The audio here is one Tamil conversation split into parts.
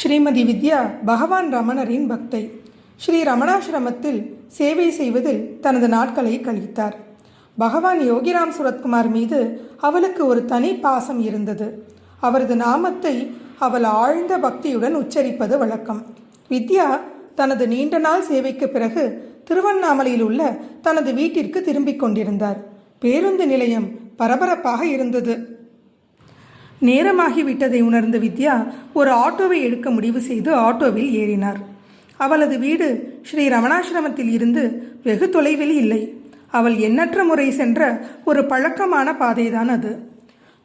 ஸ்ரீமதி வித்யா பகவான் ரமணரின் பக்தை. ஸ்ரீ ரமணாசிரமத்தில் சேவை செய்வதில் தனது நாட்களை கழித்தார். பகவான் யோகிராம் சுரத்குமார் மீது அவளுக்கு ஒரு தனி பாசம் இருந்தது. அவரது நாமத்தை அவள் ஆழ்ந்த பக்தியுடன் உச்சரிப்பது வழக்கம். வித்யா தனது நீண்ட நாள் சேவைக்கு பிறகு திருவண்ணாமலையில் உள்ள தனது வீட்டிற்கு திரும்பிக் கொண்டிருந்தார். பேருந்து நிலையம் பரபரப்பாக இருந்தது. நேரமாகிவிட்டதை உணர்ந்த வித்யா ஒரு ஆட்டோவை எடுக்க முடிவு செய்து ஆட்டோவில் ஏறினார். அவளது வீடு ஸ்ரீ ரமணாசிரமத்தில் இருந்து வெகு தொலைவில் இல்லை. அவள் எண்ணற்ற முறை சென்ற ஒரு பழக்கமான பாதைதான் அது.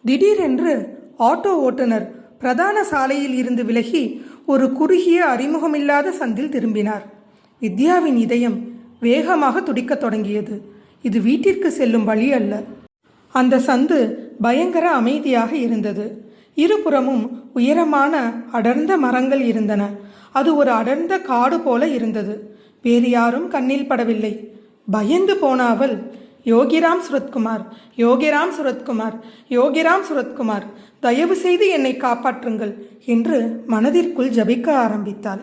திடீரென்று ஆட்டோ ஓட்டுநர் பிரதான சாலையில் இருந்து விலகி ஒரு குறுகிய அறிமுகமில்லாத சந்தில் திரும்பினார். வித்யாவின் இதயம் வேகமாக துடிக்கத் தொடங்கியது. இது வீட்டிற்கு செல்லும் வழி அல்ல. அந்த சந்து பயங்கர அமைதியாக இருந்தது. இருபுறமும் உயரமான அடர்ந்த மரங்கள் இருந்தன. அது ஒரு அடர்ந்த காடு போல இருந்தது. வேறு யாரும் கண்ணில் படவில்லை. பயந்து போன அவள் யோகிராம் சுரத்குமார் யோகிராம் சுரத்குமார் யோகிராம் சுரத்குமார் தயவு செய்து என்னை காப்பாற்றுங்கள் என்று மனதிற்குள் ஜபிக்க ஆரம்பித்தாள்.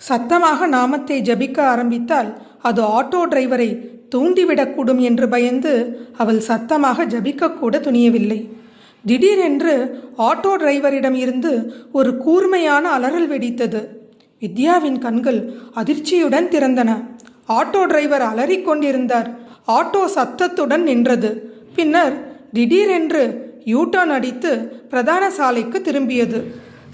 சத்தமாக நாமத்தை ஜபிக்க ஆரம்பித்தால் அது ஆட்டோ டிரைவரை தூண்டிவிடக்கூடும் என்று பயந்து அவள் சத்தமாக ஜபிக்கக்கூட துணியவில்லை. திடீரென்று ஆட்டோ டிரைவரிடம் இருந்து ஒரு கூர்மையான அலறல் வெடித்தது. வித்யாவின் கண்கள் அதிர்ச்சியுடன் திறந்தன. ஆட்டோ டிரைவர் அலறிக்கொண்டிருந்தார் ஆட்டோ சத்தத்துடன் நின்றது. பின்னர் திடீரென்று யூட்டர்ன் அடித்து பிரதான சாலைக்கு திரும்பியது.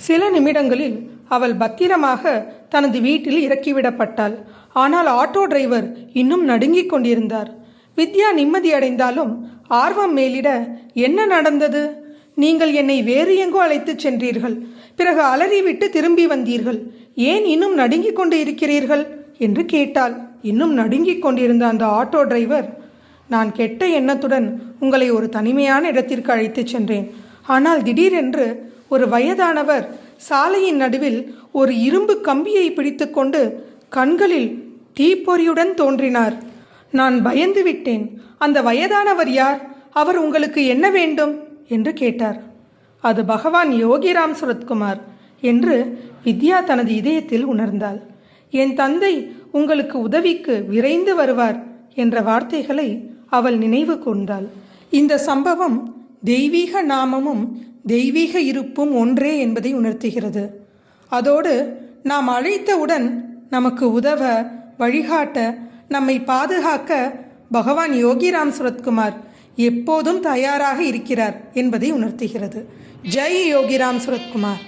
சில நிமிடங்களில் அவள் பத்திரமாக தனது வீட்டில் இறக்கிவிடப்பட்டாள். ஆனால் ஆட்டோ டிரைவர் இன்னும் நடுங்கிக் கொண்டிருந்தார். வித்யா நிம்மதியடைந்தாலும் ஆர்வம் மேலிட என்ன நடந்தது? நீங்கள் என்னை வேறு எங்கோ அழைத்துச் சென்றீர்கள். பிறகு அலறிவிட்டு திரும்பி வந்தீர்கள். ஏன் இன்னும் நடுங்கிக் கொண்டு இருக்கிறீர்கள்? என்று கேட்டாள். இன்னும் நடுங்கிக் கொண்டிருந்த அந்த ஆட்டோ டிரைவர் நான் கெட்ட எண்ணத்துடன் உங்களை ஒரு தனிமையான இடத்திற்கு அழைத்துச் சென்றேன். ஆனால் திடீரென்று ஒரு வயதானவர் சாலையின் நடுவில் ஒரு இரும்பு கம்பியை பிடித்துக்கொண்டு கண்களில் தீப்பொறியுடன் தோன்றினார். நான் பயந்து விட்டேன். அந்த வயதானவர் யார்? அவர் உங்களுக்கு என்ன வேண்டும்? என்று கேட்டார். அது பகவான் யோகிராம் சுரத்குமார் என்று வித்யா தனது இதயத்தில் உணர்ந்தாள். என் தந்தை உங்களுக்கு உதவிக்கு விரைந்து வருவார் என்ற வார்த்தைகளை அவள் நினைவு கூர்ந்தாள். இந்த சம்பவம் தெய்வீக நாமமும் தெய்வீக இருப்பும் ஒன்றே என்பதை உணர்த்துகிறது. அதோடு நாம் அழைத்தவுடன் நமக்கு உதவ வழிகாட்ட நம்மை பாதுகாக்க பகவான் யோகிராம் சுரத்குமார் எப்போதும் தயாராக இருக்கிறார் என்பதை உணர்த்துகிறது. ஜெய் யோகிராம் சுரத்குமார்.